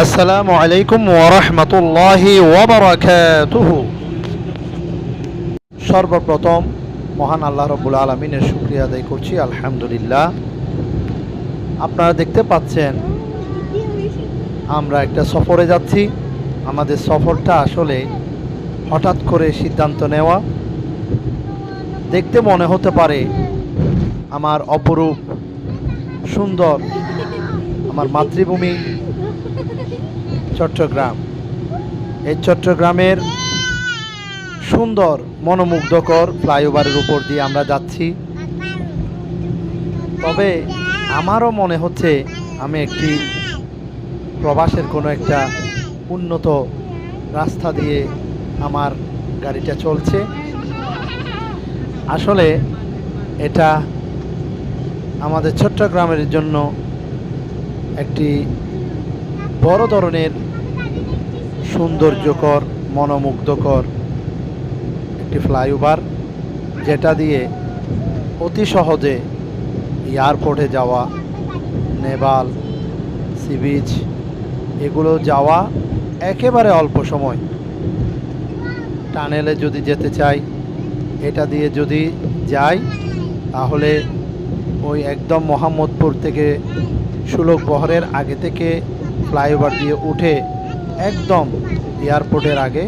আসসালামু আলাইকুম ওরহমতুল্লাহি ওবরাকাতুহ সর্বপ্রথম মহান আল্লাহ রবুল আলমিনের শুক্রিয়া আদায় করছি, আলহামদুলিল্লাহ। আপনারা দেখতে পাচ্ছেন, আমরা একটা সফরে যাচ্ছি। আমাদের সফরটা আসলে হঠাৎ করে সিদ্ধান্ত নেওয়া। দেখতে মনে হতে পারে আমার অপরূপ, সুন্দর, আমার মাতৃভূমি চট্টগ্রাম। এই চট্টগ্রামের সুন্দর, মনোমুগ্ধকর ফ্লাইওভারের উপর দিয়ে আমরা যাচ্ছি। তবে আমারও মনে হচ্ছে আমি একটি প্রবাসের কোনো একটা উন্নত রাস্তা দিয়ে আমার গাড়িটা চলছে। আসলে এটা আমাদের চট্টগ্রামের জন্য একটি বড় ধরনের সৌন্দর্যকর, মনোমুগ্ধকর একটি ফ্লাইওভার, যেটা দিয়ে অতি সহজে এয়ারপোর্টে যাওয়া নেপাল সি বিচ, এগুলো যাওয়া একেবারে অল্প সময়। টানেলে যদি যেতে চাই, এটা দিয়ে যদি যাই, তাহলে ওই একদম মোহাম্মদপুর থেকে সুলভ বহরের আগে থেকে ফ্লাইওভার দিয়ে উঠে একদম এয়ারপোর্টের আগে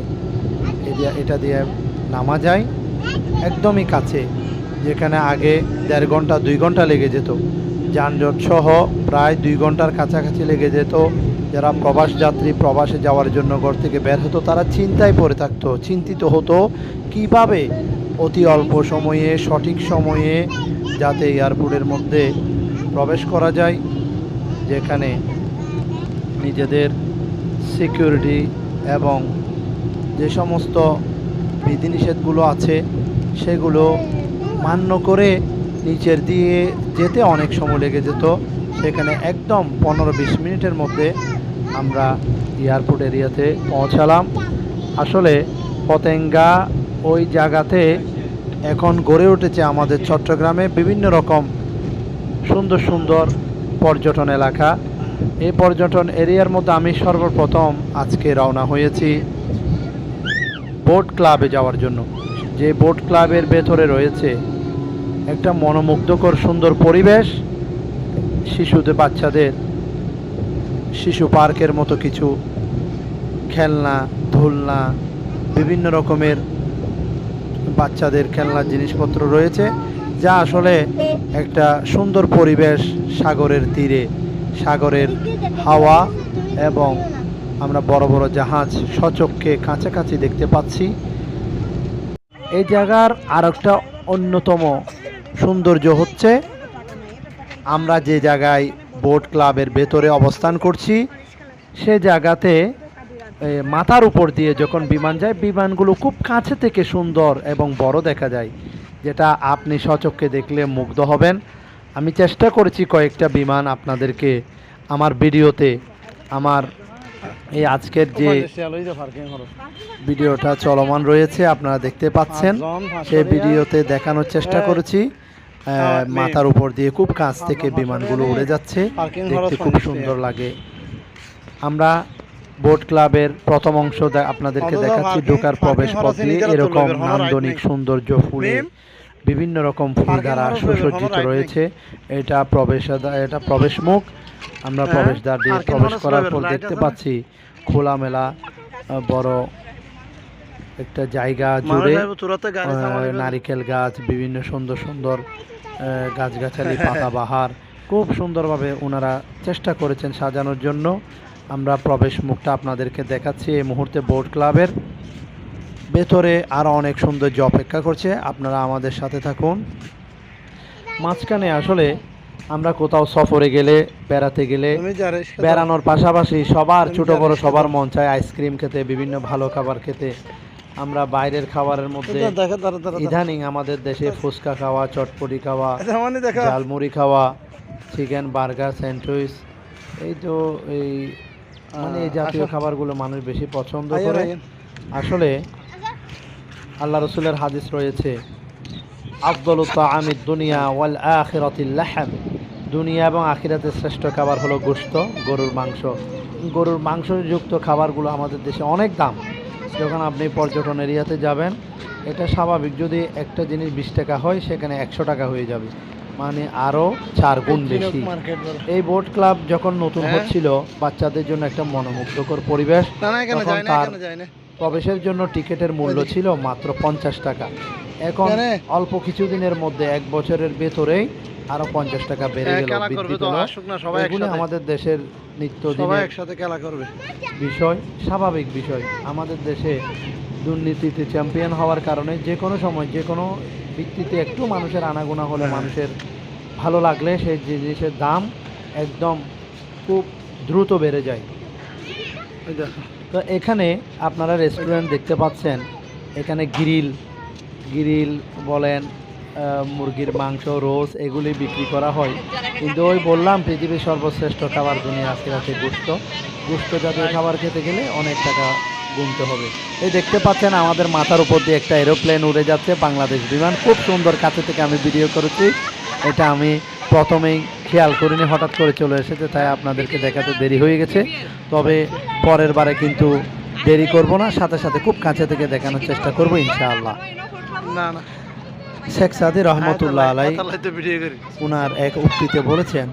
এটা দিয়ে নামা যায় একদমই কাছে, যেখানে আগে দেড় ঘণ্টা, দুই ঘণ্টা লেগে যেত। যানজট সহ প্রায় দুই ঘণ্টার কাছাকাছি লেগে যেত। যারা প্রবাস যাত্রী, প্রবাসে যাওয়ার জন্য ঘর থেকে বের হতো, তারা চিন্তায় পড়ে থাকতো, চিন্তিত হতো কীভাবে অতি অল্প সময়ে, সঠিক সময়ে যাতে এয়ারপোর্টের মধ্যে প্রবেশ করা যায়, যেখানে নিজেদের সিকিউরিটি এবং যে সমস্ত বিধিনিষেধগুলো আছে, সেগুলো মান্য করে নিচের দিয়ে যেতে অনেক সময় লেগে যেত। সেখানে একদম পনেরো বিশ মিনিটের মধ্যে আমরা এয়ারপোর্ট এরিয়াতে পৌঁছালাম। আসলে পতেঙ্গা ওই জায়গাতে এখন গড়ে উঠেছে আমাদের চট্টগ্রামে বিভিন্ন রকম সুন্দর সুন্দর পর্যটন এলাকা। এই পর্যটন এরিয়ার মধ্যে আমি সর্বপ্রথম আজকে রওনা হয়েছি বোট ক্লাবে যাওয়ার জন্য। যে বোট ক্লাবের ভেতরে রয়েছে একটা মনোমুগ্ধকর সুন্দর পরিবেশ, শিশুদের, বাচ্চাদের, শিশু পার্কের মতো কিছু খেলনা, ধুলনা, বিভিন্ন রকমের বাচ্চাদের খেলনার জিনিসপত্র রয়েছে, যা আসলে একটা সুন্দর পরিবেশ সাগরের তীরে সাগরের হাওয়া এবং আমরা বড় বড় জাহাজ সচক্ষে কাছাকাছি দেখতে পাচ্ছি। এই জায়গার আর একটা অন্যতম সৌন্দর্য হচ্ছে, আমরা যে জায়গায় বোট ক্লাবের ভেতরে অবস্থান করছি, সে জায়গাতে মাথার উপর দিয়ে যখন বিমান যায়, বিমানগুলো খুব কাছে থেকে সুন্দর এবং বড় দেখা যায়, যেটা আপনি সচক্ষে দেখলে মুগ্ধ হবেন। আমি চেষ্টা করেছি কয়েকটা বিমান আপনাদেরকে আমার ভিডিওতে, আমার এই আজকের যে ভিডিওটা চলমান রয়েছে, আপনারা দেখতে পাচ্ছেন। সেই ভিডিওতে দেখানোর চেষ্টা করেছি। মাথার উপর দিয়ে খুব কাছ থেকে বিমানগুলো উড়ে যাচ্ছে। দেখতে খুব সুন্দর লাগে। আমরা বোট ক্লাবের প্রথম অংশ আপনাদেরকে দেখাচ্ছি, ঢোকার প্রবেশ পথ দিয়ে এরকম নান্দনিক সৌন্দর্য ফুলে বিভিন্ন রকম ফুল দ্বারা সুসজ্জিত রয়েছে। এটা প্রবেশ এটা প্রবেশ মুখ আমরা প্রবেশদ্বার দিয়ে প্রবেশ করার পর দেখতে পাচ্ছি খোলামেলা বড় একটা জায়গা জুড়ে নারিকেল গাছ বিভিন্ন সুন্দর সুন্দর গাছগাছালি পাতাবাহার খুব সুন্দরভাবে ওনারা চেষ্টা করেছেন সাজানোর জন্য। আমরা প্রবেশ মুখটা আপনাদেরকে দেখাচ্ছি এই মুহূর্তে বোট ক্লাবের। ভেতরে আরও অনেক সৌন্দর্য অপেক্ষা করছে। আপনারা আমাদের সাথে থাকুন। মাঝখানে আসলে আমরা কোথাও সফরে গেলে বেড়াতে গেলে বেড়ানোর পাশাপাশি সবার ছোট বড় সবার মন চায় আইসক্রিম খেতে বিভিন্ন ভালো খাবার খেতে। আমরা বাইরের খাবারের মধ্যে ইদানিং আমাদের দেশে ফুচকা খাওয়া চটপটি খাওয়া ঝালমুড়ি খাওয়া চিকেন বার্গার স্যান্ডউইচ। এই তো এই মানে এই জাতীয় খাবারগুলো মানুষ বেশি পছন্দ করে। আসলে আল্লাহ রসুলের হাদিস রয়েছে আফদল আমির দুনিয়া ওয়াল আখিরাতিল লাহাম। দুনিয়া এবং আখিরাতের শ্রেষ্ঠ খাবার হলো গোশত গরুর মাংস। গরুর মাংসযুক্ত খাবারগুলো আমাদের দেশে অনেক দাম। যখন আপনি পর্যটন এরিয়াতে যাবেন এটা স্বাভাবিক যদি একটা জিনিস বিশ টাকা হয় সেখানে একশো টাকা হয়ে যাবে। মানে আরও চার গুণ বেশি। এই বোট ক্লাব যখন নতুন হ্যাঁ। হচ্ছিল বাচ্চাদের জন্য একটা মনোমুগ্ধকর পরিবেশ তখন তার প্রবেশের জন্য টিকিটের মূল্য ছিল মাত্র পঞ্চাশ টাকা। এখন? অল্প কিছুদিনের মধ্যে এক বছরের ভেতরেই আরও পঞ্চাশ টাকা বেড়ে হ্যাঁ, গেল এগুলি আমাদের দেশের নিত্য সবাই একসাথে খেলা করবে। বিষয় স্বাভাবিক বিষয়। আমাদের দেশে দুর্নীতিতে চ্যাম্পিয়ন হওয়ার কারণে যে কোনো সময় যে কোনো ভিত্তিতে একটু মানুষের আনাগোনা হলে হ্যাঁ। মানুষের ভালো লাগলে সেই জিনিসের দাম একদম খুব দ্রুত বেড়ে যায়। দেখো। তো এখানে আপনারা রেস্টুরেন্ট দেখতে পাচ্ছেন। এখানে গ্রিল গ্রিল বলেন মুরগির মাংস, রোজ এগুলি বিক্রি করা হয়। কিন্তু ওই বললাম, পৃথিবীর সর্বশ্রেষ্ঠ খাবার দুনিয়া আজকে রাতে গুস্ত গুস্ত জাতীয় খাবার খেতে গেলে অনেক টাকা গুনতে হবে। এই দেখতে পাচ্ছেন, আমাদের মাথার উপর দিয়ে একটা এরোপ্লেন উড়ে যাচ্ছে, বাংলাদেশ বিমান। খুব সুন্দর, কাছে থেকে আমি ভিডিও করেছি। এটা আমি প্রথমেই খেয়াল করিনি হঠাৎ করে চলে এসেছে তাই আপনাদেরকে দেখাতে দেরি হয়ে গেছে। তবে পরের বারে কিন্তু দেরি করব না সাথে সাথে খুব কাছে থেকে দেখানোর চেষ্টা করব ইনশাআল্লাহ। না না। শেখ সাদি রহমতুল্লাহ আলাই উনার এক উক্তিতে বলেছেন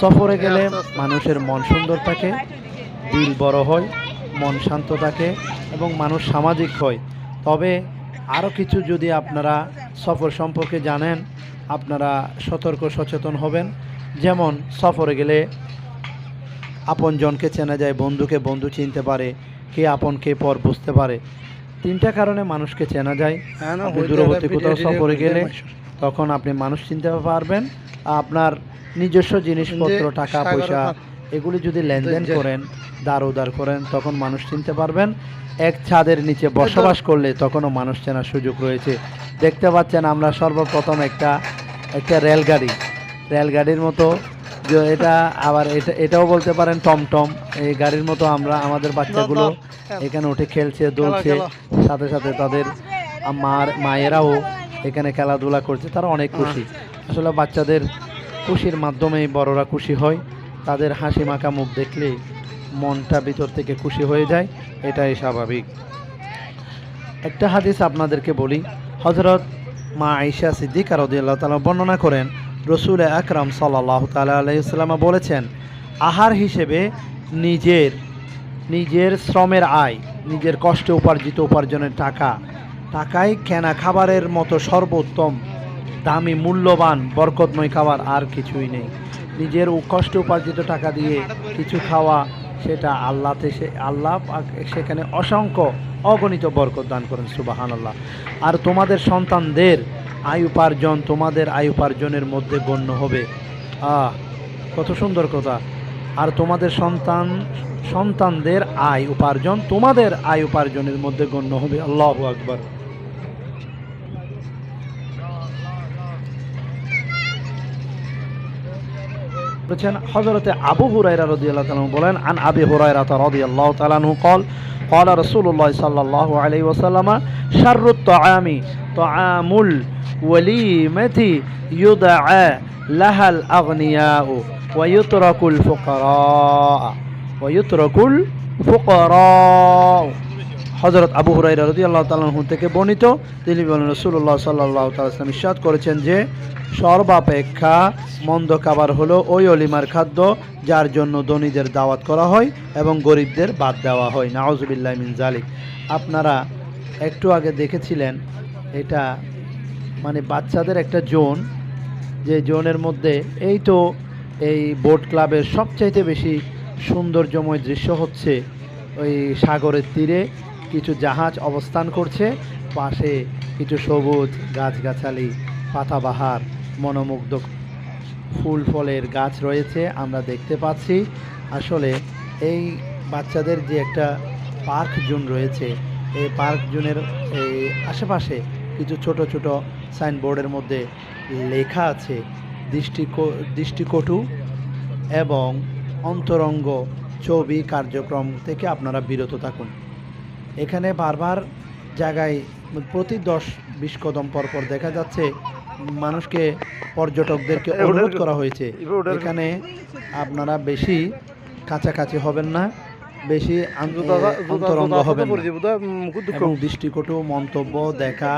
সফরে গেলে মানুষের মন সুন্দর থাকে দিল বড় হয় মন শান্ত থাকে এবং মানুষ সামাজিক হয়। তবে আরও কিছু যদি আপনারা সফর সম্পর্কে জানেন আপনারা সতর্ক সচেতন হবেন। যেমন সফরে গেলে আপনজনকে চেনা যায় বন্ধুকে বন্ধু চিনতে পারে কে আপন কে পর বুঝতে পারে। তিনটা কারণে মানুষকে চেনা যায়। হ্যাঁ আপনি দূরবর্তী কোথাও সফরে গেলে তখন আপনি মানুষ চিনতে পারবেন। আপনার নিজস্ব জিনিসপত্র টাকা পয়সা এগুলি যদি লেনদেন করেন দার উদার করেন তখন মানুষ চিনতে পারবেন। এক ছাদের নিচে বসবাস করলে তখনও মানুষ চেনার সুযোগ রয়েছে। দেখতে পাচ্ছেন আমরা সর্বপ্রথম একটা একটা রেলগাড়ি। রেলগাড়ির মতো। যে এটা আবার এটা এটাও বলতে পারেন টমটম এই গাড়ির মতো আমরা আমাদের বাচ্চাগুলো এখানে উঠে খেলছে দৌড়ছে। সাথে সাথে তাদের মার মায়েরাও এখানে খেলাধুলা করছে। তারা অনেক খুশি। আসলে বাচ্চাদের খুশির মাধ্যমেই বড়রা খুশি হয়। তাদের হাসি মাখা মুখ দেখলে মনটা ভিতর থেকে খুশি হয়ে যায়। এটাই স্বাভাবিক। একটা হাদিস আপনাদেরকে বলি। হজরত মা আইসা সিদ্দিকা রদিয়াল্লাহ তালা বর্ণনা করেন রসুল আকরাম সাল্লাহ তালা বলেছেন, আহার হিসেবে নিজের নিজের শ্রমের আয়, নিজের কষ্টে উপার্জিত উপার্জনের টাকা টাকায় কেনা খাবারের মতো সর্বোত্তম, দামি, মূল্যবান, বরকতময় খাবার আর কিছুই নেই। নিজের কষ্টে উপার্জিত টাকা দিয়ে কিছু খাওয়া, সেটা আল্লাহতে সে, আল্লাহ সেখানে অসংখ্য অগণিত বরকত দান করেন সুবাহান আল্লাহ আর তোমাদের সন্তানদের আয় উপার্জন তোমাদের আয় উপার্জনের মধ্যে গণ্য হবে। আহ, কত সুন্দর কথা। আর তোমাদের সন্তান, সন্তানদের আয় উপার্জন তোমাদের আয় উপার্জনের মধ্যে গণ্য হবে। আল্লাহ আকবর। বলছেন হজরতে আবু হুরাইরা রদি আল্লাহ তালু বলেন, আন আবি হুরাইরা তা রদি আল্লাহ তালানু কল কল রসুল্লাহ সাল্লাহ আলাই ওসাল্লামা শারুত তো আয়ামি তো আমুল ওয়ালিমাতি ইউদা লাহাল আগনিয়া ওয়ুতরকুল ফোকরা ওয়ুতরকুল ফোকরা হজরত আবু হরাই রাজি আল্লাহ তালু থেকে বর্ণিত তিনি বলেন রসুল্লাহ সাল্লাহ তালাম ইস্বাদ করেছেন যে, সর্বাপেক্ষা মন্দ খাবার হলো ওই অলিমার খাদ্য যার জন্য ধনীদের দাওয়াত করা হয় এবং গরিবদের বাদ দেওয়া হয়। নাওজবিল্লাহ মিন জালিক আপনারা একটু আগে দেখেছিলেন, এটা মানে বাচ্চাদের একটা জোন, যে জোনের মধ্যে এই তো এই বোট ক্লাবের সবচাইতে বেশি সৌন্দর্যময় দৃশ্য হচ্ছে ওই সাগরের তীরে কিছু জাহাজ অবস্থান করছে, পাশে কিছু সবুজ গাছগাছালি, পাতাবাহার মনোমুগ্ধ ফুল ফলের গাছ রয়েছে, আমরা দেখতে পাচ্ছি। আসলে এই বাচ্চাদের যে একটা পার্ক জোন রয়েছে, এই পার্ক জোনের এই আশেপাশে কিছু ছোট ছোট সাইনবোর্ডের মধ্যে লেখা আছে দৃষ্টি দৃষ্টিকটু এবং অন্তরঙ্গ ছবি কার্যক্রম থেকে আপনারা বিরত থাকুন। এখানে বারবার জায়গায় প্রতি দশ বিশ কদম পর পর দেখা যাচ্ছে মানুষকে পর্যটকদেরকে অনুরোধ করা হয়েছে। এখানে আপনারা বেশি কাছাকাছি হবেন না। বেশি অন্তরঙ্গ হবেন না। এবং দৃষ্টিকটু মন্তব্য দেখা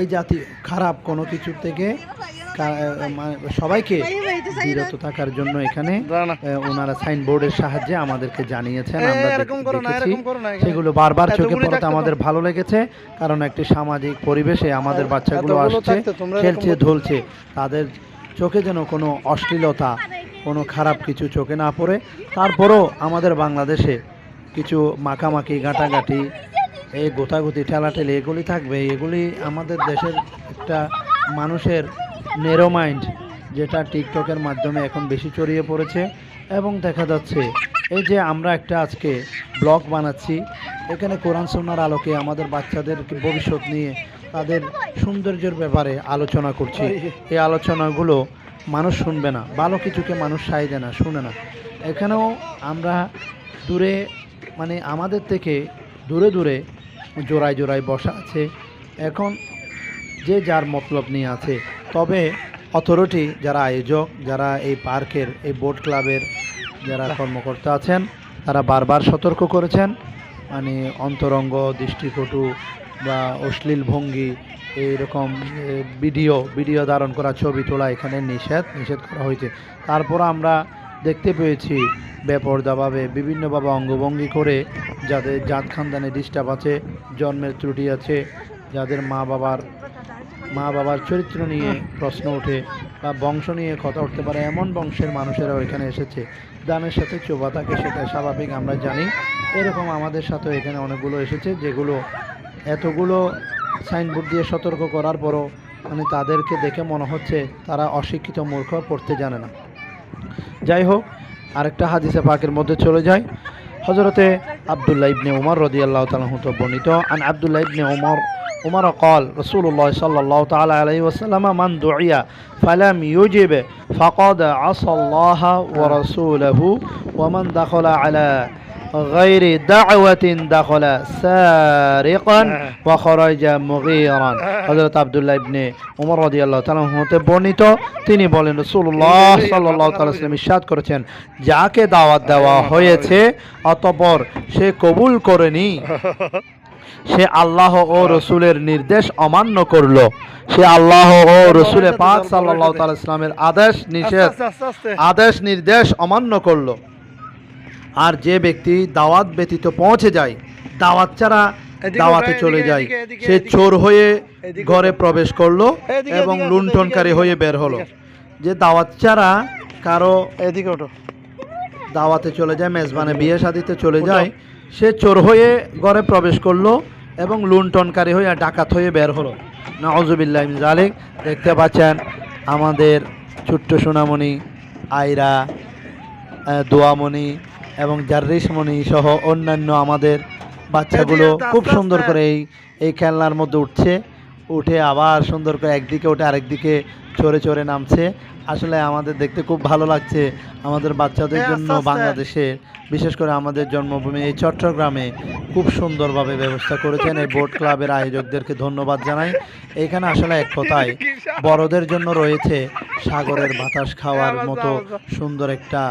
এই জাতি খারাপ কোনো কিছু থেকে মানে সবাইকে বিরত থাকার জন্য এখানে ওনারা সাইনবোর্ডের সাহায্যে আমাদেরকে জানিয়েছেন আমরা দেখেছি। সেগুলো বারবার চোখে পড়াতে আমাদের ভালো লেগেছে কারণ একটি সামাজিক পরিবেশে আমাদের বাচ্চাগুলো আসছে খেলছে ধুলছে তাদের চোখে যেন কোনো অশ্লীলতা কোনো খারাপ কিছু চোখে না পড়ে তারপরও আমাদের বাংলাদেশে কিছু মাখামাখি গাঁটাগাঁটি এই গোতাগুতি ঠেলাঠেলি, এগুলি থাকবে। এগুলি আমাদের দেশের একটা মানুষের নেরো মাইন্ড যেটা টিকটকের মাধ্যমে এখন বেশি ছড়িয়ে পড়েছে এবং দেখা যাচ্ছে, এই যে আমরা একটা আজকে ব্লগ বানাচ্ছি, এখানে কোরআন সন্ন্যার আলোকে আমাদের বাচ্চাদের ভবিষ্যৎ নিয়ে তাদের সৌন্দর্যের ব্যাপারে আলোচনা করছি। এই আলোচনাগুলো মানুষ শুনবে না, ভালো কিছুকে মানুষ সাই দেয় না, শুনে না। এখানেও আমরা দূরে মানে আমাদের থেকে দূরে দূরে জোড়ায় জোড়ায় বসা আছে। এখন যে যার মতলব নিয়ে আছে। তবে অথরিটি যারা আয়োজক, যারা এই পার্কের, এই বোট ক্লাবের যারা কর্মকর্তা আছেন, তারা বারবার সতর্ক করেছেন। মানে অন্তরঙ্গ দৃষ্টিকটু বা অশ্লীল ভঙ্গি, এইরকম ভিডিও ভিডিও ধারণ করা, ছবি তোলা এখানে নিষেধ নিষেধ করা হয়েছে। তারপর আমরা দেখতে পেয়েছি। বেপরদাভাবে বিভিন্নভাবে অঙ্গভঙ্গি করে যাদের জাত খানদানে ডিস্টার্ব আছে, জন্মের ত্রুটি আছে, যাদের মা বাবার মা বাবার চরিত্র নিয়ে প্রশ্ন ওঠে বা বংশ নিয়ে কথা উঠতে পারে, এমন বংশের মানুষেরাও এখানে এসেছে। দানের সাথে চোবা থাকে, সেটা স্বাভাবিক, আমরা জানি। এরকম আমাদের সাথেও এখানে অনেকগুলো এসেছে, যেগুলো এতগুলো সাইনবোর্ড দিয়ে সতর্ক করার পরও মানে তাদেরকে দেখে মনে হচ্ছে তারা অশিক্ষিত মূর্খ, পড়তে জানে না। যাই হোক আরেকটা হাদিসে পাকের মধ্যে চলে যায়। হজরতে আবদুল্লাহ ইবনে উমর রদি আল্লাহ তো বর্ণিত, আন আবদুল্লাহ ইবনে উমর উমর কল রসুল্লাহ সাল্লাহ তাল আলহি মান দরিয়া ফালাম ইউজিব ফকদ আসল্লাহ ও রসুলহু ওমান দাখলা আলা غير دعوة دخل سارقا وخرج مغيرا হযরত আব্দুল্লাহ ইবনে উমর রাদিয়াল্লাহু তাআলা হতে বর্ণিত তিনি বলেন রাসূলুল্লাহ সাল্লাল্লাহু তাআলা সাল্লাম ইরশাদ করেছেন যাকে দাওয়াত দেওয়া হয়েছে অতঃপর সে কবুল করেনি সে আল্লাহ ও রসুলের নির্দেশ অমান্য করলো সে আল্লাহ ও রসুলের পাক সাল্লাল্লাহু তাআলা ইসলামের আদেশ নিষেধ আদেশ নির্দেশ অমান্য করলো আর যে ব্যক্তি দাওয়াত ব্যতীত পৌঁছে যায় দাওয়াত ছাড়া দাওয়াতে চলে যায়। সে চোর হয়ে ঘরে প্রবেশ করল এবং লুণ্ঠনকারী হয়ে বের হলো। যে দাওয়াত ছাড়া কারও এদিকে ওঠো। দাওয়াতে চলে যায় মেজবানে বিয়ে শাদিতে চলে যায় সে চোর হয়ে ঘরে প্রবেশ করল এবং লুণ্ঠনকারী হয়ে ডাকাত হয়ে বের হলো। নজুবিল্লাহ জালিক দেখতে পাচ্ছেন আমাদের ছোট্ট সোনামণি আয়রা দোয়ামণি এবং জার্রিসমণি সহ অন্যান্য আমাদের বাচ্চাগুলো খুব সুন্দর করে এই এই খেলনার মধ্যে উঠছে। উঠে আবার সুন্দর করে একদিকে উঠে আরেকদিকে চড়ে চড়ে নামছে। আসলে আমাদের দেখতে খুব ভালো লাগছে আমাদের বাচ্চাদের জন্য বাংলাদেশে বিশেষ করে আমাদের জন্মভূমি এই চট্টগ্রামে খুব সুন্দরভাবে ব্যবস্থা করেছেন এই বোট ক্লাবের আয়োজকদেরকে ধন্যবাদ জানাই। এখানে আসলে এক কথায় বড়দের জন্য রয়েছে সাগরের বাতাস খাওয়ার মতো সুন্দর একটা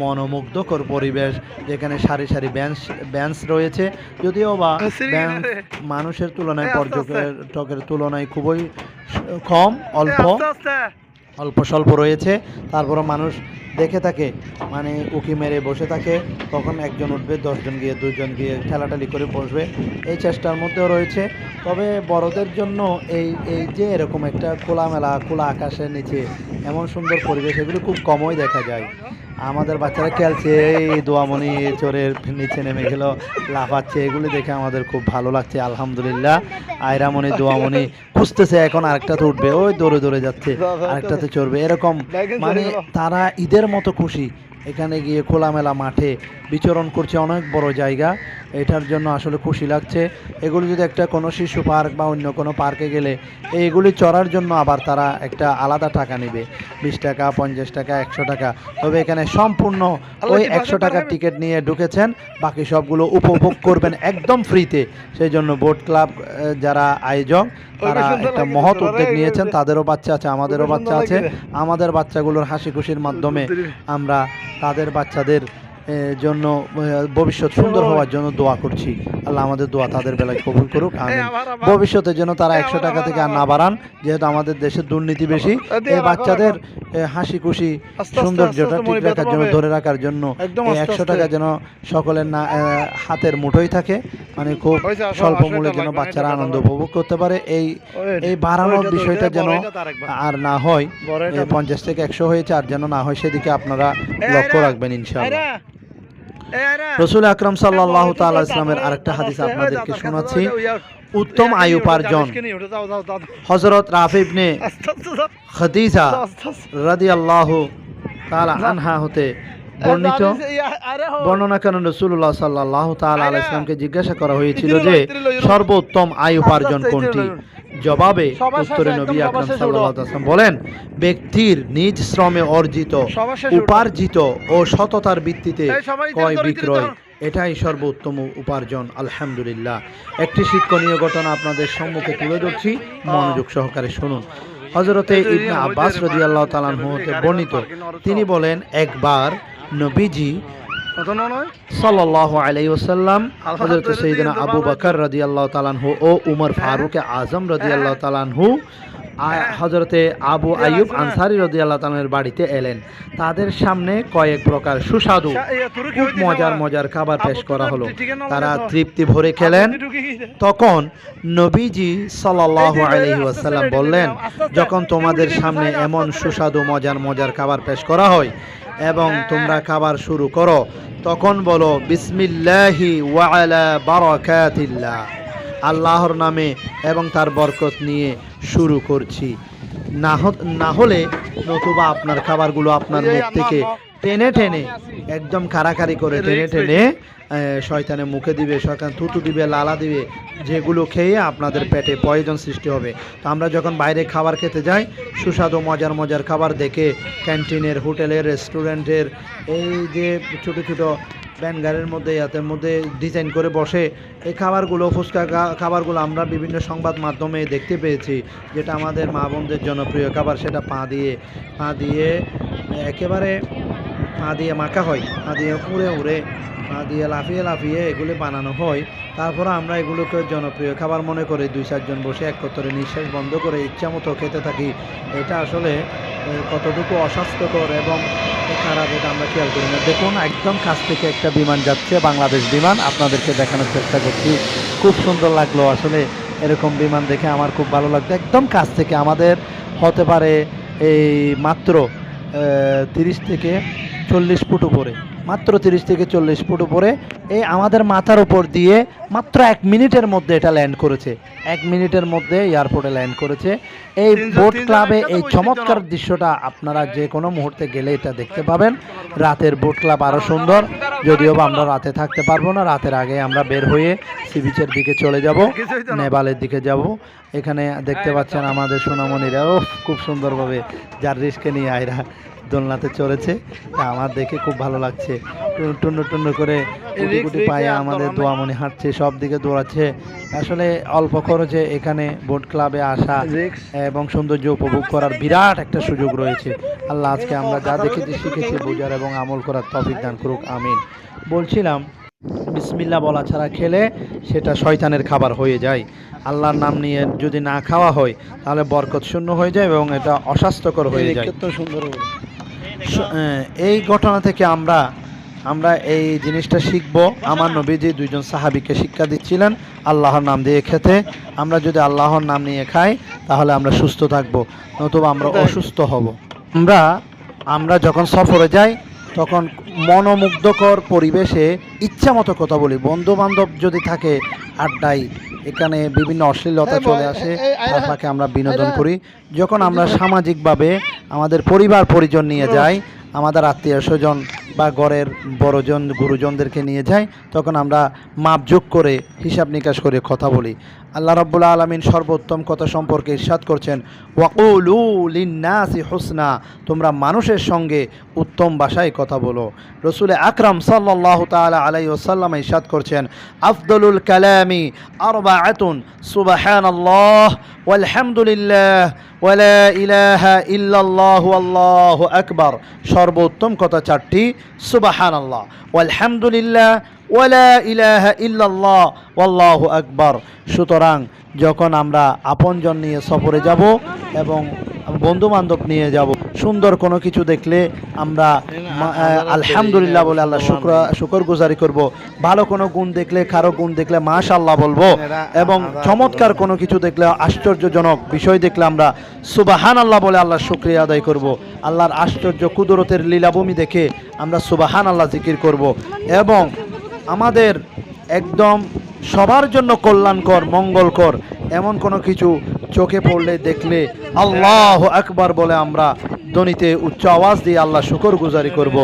মনোমুগ্ধকর পরিবেশ। যেখানে সারি সারি বেঞ্চ বেঞ্চ রয়েছে। যদিও বা বেঞ্চ মানুষের তুলনায় আস্তে, আস্তে। পর্যটকের তুলনায় খুবই কম অল্প। আস্তে, আস্তে। অল্প স্বল্প রয়েছে, তারপরও মানুষ দেখে থাকে। মানে উকি মেরে বসে থাকে কখন একজন উঠবে, দশজন গিয়ে দুজন গিয়ে ঠেলাঠালি করে বসবে। এই চেষ্টার মধ্যেও রয়েছে। তবে বড়দের জন্য এই এই যে এরকম একটা খোলামেলা, খোলা আকাশের নিচে এমন সুন্দর পরিবেশ, এগুলো খুব কমই দেখা যায়। আমাদের বাচ্চারা খেলছে এই দোয়ামণি চোরের নিচে নেমে গেল লাফাচ্ছে এগুলি দেখে আমাদের খুব ভালো লাগছে আলহামদুলিল্লাহ। আয়রামণি দোয়ামণি খুঁজতেছে এখন আরেকটাতে উঠবে ওই দৌড়ে দৌড়ে যাচ্ছে আরেকটাতে চড়বে এরকম মানে তারা ঈদের মতো খুশি। এখানে গিয়ে খোলামেলা মাঠে বিচরণ করছে অনেক বড় জায়গা। এটার জন্য আসলে খুশি লাগছে। এগুলি যদি একটা কোনো শিশু পার্ক বা অন্য কোনো পার্কে গেলে এইগুলি চড়ার জন্য আবার তারা একটা আলাদা টাকা নেবে। বিশ টাকা পঞ্চাশ টাকা একশো টাকা। তবে এখানে সম্পূর্ণ ওই একশো টাকার টিকিট নিয়ে ঢুকেছেন। বাকি সবগুলো উপভোগ করবেন একদম ফ্রিতে। সেই জন্য বোট ক্লাব যারা আয়োজক তারা একটা মহৎ উদ্যোগ নিয়েছেন তাদেরও বাচ্চা আছে আমাদেরও বাচ্চা আছে। আমাদের বাচ্চাগুলোর হাসি খুশির মাধ্যমে আমরা তাদের বাচ্চাদের জন্য ভবিষ্যৎ সুন্দর হওয়ার জন্য দোয়া করছি। আল্লাহ আমাদের দোয়া তাদের বেলায় কবুল করুক আমি আবার, আবার। ভবিষ্যতে যেন তারা একশো টাকা থেকে আর না বাড়ান যেহেতু আমাদের দেশে দুর্নীতি বেশি। এই বাচ্চাদের হাসি খুশি সৌন্দর্যটা ঠিক রাখার জন্য ধরে রাখার জন্য একশো টাকা যেন সকলের না হাতের মুঠোই থাকে। মানে খুব স্বল্প মূল্যে যেন বাচ্চারা আনন্দ উপভোগ করতে পারে। এই এই বাড়ানোর বিষয়টা যেন। আর না হয় পঞ্চাশ থেকে একশো হয়েছে আর যেন না হয় সেদিকে আপনারা লক্ষ্য রাখবেন ইনশাআল্লাহ। রসুল আকরম সাল্লাহ বড়, ইসলামের আরেকটা হাদিস আপনাদেরকে শোনাচ্ছি উত্তম আয়ু উপার্জন। হজরত রাফি ইবনে আস্তে, আস্তে, আস্তে, খদিজা আস্তে। রাদিয়াল্লাহু তাআলা আনহা হতে বর্ণিত। বর্ণনা করেন রসুল্লাহ সাল্লাহ তাআলা আলাইহি ইসলামকে জিজ্ঞাসা করা হয়েছিল যে। সর্বোত্তম আয় উপার্জন কোনটি। জবাবে উত্তরে নবী আকরাম ওয়াসাল্লাম বলেন ব্যক্তির নিজ শ্রমে অর্জিত। উপার্জিত ও সততার ভিত্তিতে ক্রয় বিক্রয় এটাই সর্বোত্তম উপার্জন আলহামদুলিল্লাহ। একটি শিক্ষণীয় ঘটনা আপনাদের সম্মুখে তুলে ধরছি মনোযোগ সহকারে শুনুন। হজরতে ইবনে আব্বাস রাদিয়াল্লাহু তাআলা হতে বর্ণিত। তিনি বলেন একবার নবীজি? সাল্লাল্লাহু আলাইহি ওয়াসাল্লাম হযরত সাইয়েদনা আবু বকর রাদিয়াল্লাহু ও উমর ফারুক আজম রাদিয়াল্লাহু আনহু হযরতে আবু আনসারী রাদিয়াল্লাহু বাড়িতে এলেন। তাদের সামনে কয়েক প্রকার সুস্বাদু খুব মজার মজার খাবার পেশ করা হলো। তারা তৃপ্তি ভরে খেলেন। তখন নবীজি আস্তে ওয়াসাল্লাম বললেন যখন তোমাদের সামনে এমন সুস্বাদু মজার মজার খাবার পেশ করা হয় এবং তোমরা। খাবার শুরু করো তখন বলো, বিসমিল্লাহি ওয়ালা বারাকাতিল্লাহ আল্লাহর নামে এবং তার বরকত নিয়ে শুরু করছি না হলে নতুবা আপনার খাবারগুলো আপনার মুখ থেকে। টেনে টেনে একদম কারাকারি করে টেনে টেনে শয়তানে মুখে দিবে শয়তান থুতু দিবে লালা দিবে যেগুলো খেয়ে আপনাদের পেটে পয়জন সৃষ্টি হবে। তো আমরা যখন বাইরে খাবার খেতে যাই সুস্বাদু মজার মজার খাবার দেখে ক্যান্টিনের হোটেলের রেস্টুরেন্টের এই যে ছোট ছোট গাড়ির মধ্যে ইয়াতের মধ্যে ডিজাইন করে বসে এই খাবারগুলো ফুচকা খাবারগুলো আমরা বিভিন্ন সংবাদ মাধ্যমে দেখতে পেয়েছি যেটা আমাদের মা বোনদের জনপ্রিয় খাবার সেটা পা দিয়ে পা দিয়ে একেবারে পা দিয়ে মাখা হয়, পা দিয়ে উড়ে উড়ে, পা দিয়ে লাফিয়ে লাফিয়ে এগুলি বানানো হয়। তারপর আমরা এগুলোকে জনপ্রিয় খাবার মনে করে, দুই চারজন বসে একত্রে নিঃশ্বাস বন্ধ করে ইচ্ছা মতো খেতে থাকি। এটা আসলে কতটুকু অস্বাস্থ্যকর এবং খারাপ এটা আমরা খেয়াল করি না। দেখুন, একদম কাছ থেকে একটা বিমান যাচ্ছে, বাংলাদেশ বিমান। আপনাদেরকে দেখানোর চেষ্টা করছি। খুব সুন্দর লাগল আসলে এরকম বিমান দেখে, আমার খুব ভালো লাগতো একদম কাছ থেকে আমাদের হতে পারে এই মাত্র তিরিশ থেকে চল্লিশ ফুট উপরে মাত্র তিরিশ থেকে চল্লিশ ফুট উপরে। এই আমাদের মাথার উপর দিয়ে মাত্র এক মিনিটের মধ্যে এটা ল্যান্ড করেছে। এক মিনিটের মধ্যে এয়ারপোর্টে ল্যান্ড করেছে। এই বোট ক্লাবে এই চমৎকার দৃশ্যটা আপনারা যে কোনো মুহূর্তে গেলে এটা দেখতে পাবেন। রাতের বোট ক্লাব আরও সুন্দর। যদিও বা আমরা রাতে থাকতে পারব না রাতের আগে আমরা বের হয়ে সি বিচের দিকে চলে যাব নেপালের দিকে যাব। এখানে দেখতে পাচ্ছেন আমাদের সোনামণিরা। ও খুব সুন্দরভাবে যার রিস্কে নিয়ে আয়রা দোলনাতে চড়েছে। আমার দেখে খুব ভালো লাগছে। টুন- টুন্নু টুন্নু করে কুটি কুটি পায়ে আমাদের। দোয়ামণি হাঁটছে সব দিকে দৌড়াচ্ছে। আসলে অল্প খরচে এখানে বোট ক্লাবে আসা। এবং সৌন্দর্য উপভোগ করার বিরাট একটা সুযোগ রয়েছে। আল্লাহ আজকে আমরা যা দেখেছি শিখেছি বোঝার এবং আমল করার তফিক দান করুক আমিন। বলছিলাম বিসমিল্লা বলা ছাড়া খেলে সেটা শয়তানের খাবার হয়ে যায়। আল্লাহর নাম নিয়ে যদি না খাওয়া হয় তাহলে বরকত শূন্য হয়ে যায় এবং এটা অস্বাস্থ্যকর হয়ে যায়। সুন্দর এই ঘটনা থেকে আমরা আমরা এই জিনিসটা শিখব। আমার নবীজি দুইজন সাহাবিকে শিক্ষা দিচ্ছিলেন আল্লাহর নাম দিয়ে খেতে। আমরা যদি আল্লাহর নাম নিয়ে খাই তাহলে আমরা সুস্থ থাকব নতুবা আমরা অসুস্থ হব। আমরা আমরা যখন সফরে যাই তখন মনোমুগ্ধকর পরিবেশে ইচ্ছা মতো কথা বলি। বন্ধু বান্ধব যদি থাকে আড্ডায় এখানে বিভিন্ন অশ্লীলতা চলে আসে তার ফাঁকে আমরা বিনোদন করি। যখন আমরা সামাজিকভাবে আমাদের পরিবার পরিজন নিয়ে যাই আমাদের আত্মীয় স্বজন বা ঘরের বড়জন, গুরুজনদেরকে নিয়ে যাই তখন আমরা মাপযোগ করে, হিসাব নিকাশ করে কথা বলি। আল্লাহ রাব্বুল আলমিন সর্বোত্তম কথা সম্পর্কে ইরশাদ করছেন, ওয়াকুলু লিন্নাসি হুসনা তোমরা মানুষের সঙ্গে উত্তম ভাষায় কথা বলো। রসুল আকরাম সাল্লাহ তাআলা আলাই ওসাল্লাম ইরশাদ করছেন, আফদলুল কালামি আরবাআতুন, সুবহানাল্লাহ, ওয়ালহামদুলিল্লাহ ওয়ালা ইলাহা ইল্লাল্লাহু আল্লাহু আকবার। সর্বোত্তম কথা চারটি সুবাহান আল্লাহ আলহামদুলিল্লাহ ওয়ালা ইলাহা ইল্লাল্লাহ আল্লাহু আকবার। সুতরাং যখন আমরা আপনজন নিয়ে সফরে যাব এবং বন্ধু বান্ধব নিয়ে যাব। সুন্দর কোনো কিছু দেখলে আমরা আলহামদুলিল্লাহ বলে আল্লাহ শুক্র শুকর গুজারি করব। ভালো কোনো গুণ দেখলে, কারও গুণ দেখলে মাশাল্লাহ বলব। এবং চমৎকার কোনো কিছু দেখলে, আশ্চর্যজনক বিষয় দেখলে আমরা সুবাহান আল্লাহ বলে আল্লাহ শুক্রিয়া আদায় করব। আল্লাহর আশ্চর্য কুদরতের লীলাভূমি দেখে আমরা সুবাহান আল্লাহ জিকির করব। এবং আমাদের একদম সবার জন্য কল্যাণকর, মঙ্গলকর এমন কোনো কিছু চোখে পড়লে দেখলে আল্লাহ আকবার বলে আমরা ধ্বনিতে উচ্চ আওয়াজ দিয়ে আল্লাহ শুকর গুজারি করব,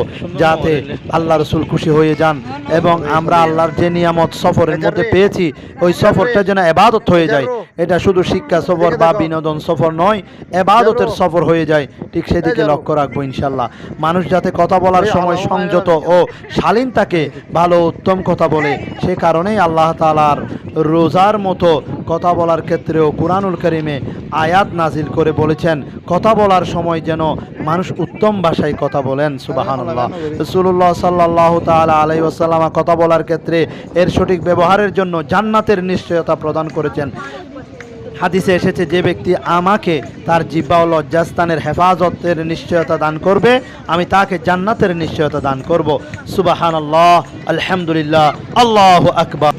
যাতে আল্লাহ রসুল খুশি হয়ে যান এবং আমরা আল্লাহর যে নিয়ামত সফরের মধ্যে পেয়েছি, ওই সফরটা যেন এবাদত হয়ে যায়। এটা শুধু শিক্ষা সফর বা বিনোদন সফর নয়, এবাদতের সফর হয়ে যায়। ঠিক সেদিকে লক্ষ্য রাখব ইনশাল্লাহ মানুষ যাতে কথা বলার সময় সংযত ও শালীন তাকে ভালো উত্তম কথা বলে, সে কারণেই আল্লাহ তালার রোজার মতো কথা বলার ক্ষেত্রেও কোরআনুল করিমে আয়াত নাজিল করে বলেছেন, কথা বলার সময় যেন মানুষ উত্তম ভাষায় কথা বলেন সুবাহান্লাহ রসুল্লাহ সাল্লাহ তালা আলাই ওসাল্লামা কথা বলার ক্ষেত্রে এর সঠিক ব্যবহারের জন্য জান্নাতের নিশ্চয়তা প্রদান করেছেন। হাদিসে এসেছে, যে ব্যক্তি আমাকে তার জিব্বা ও লজ্জাস্থানের হেফাজতের নিশ্চয়তা দান করবে, আমি তাকে জান্নাতের নিশ্চয়তা দান করব। সুবাহান আল্লাহ আলহামদুলিল্লাহ, আল্লাহ আকবার।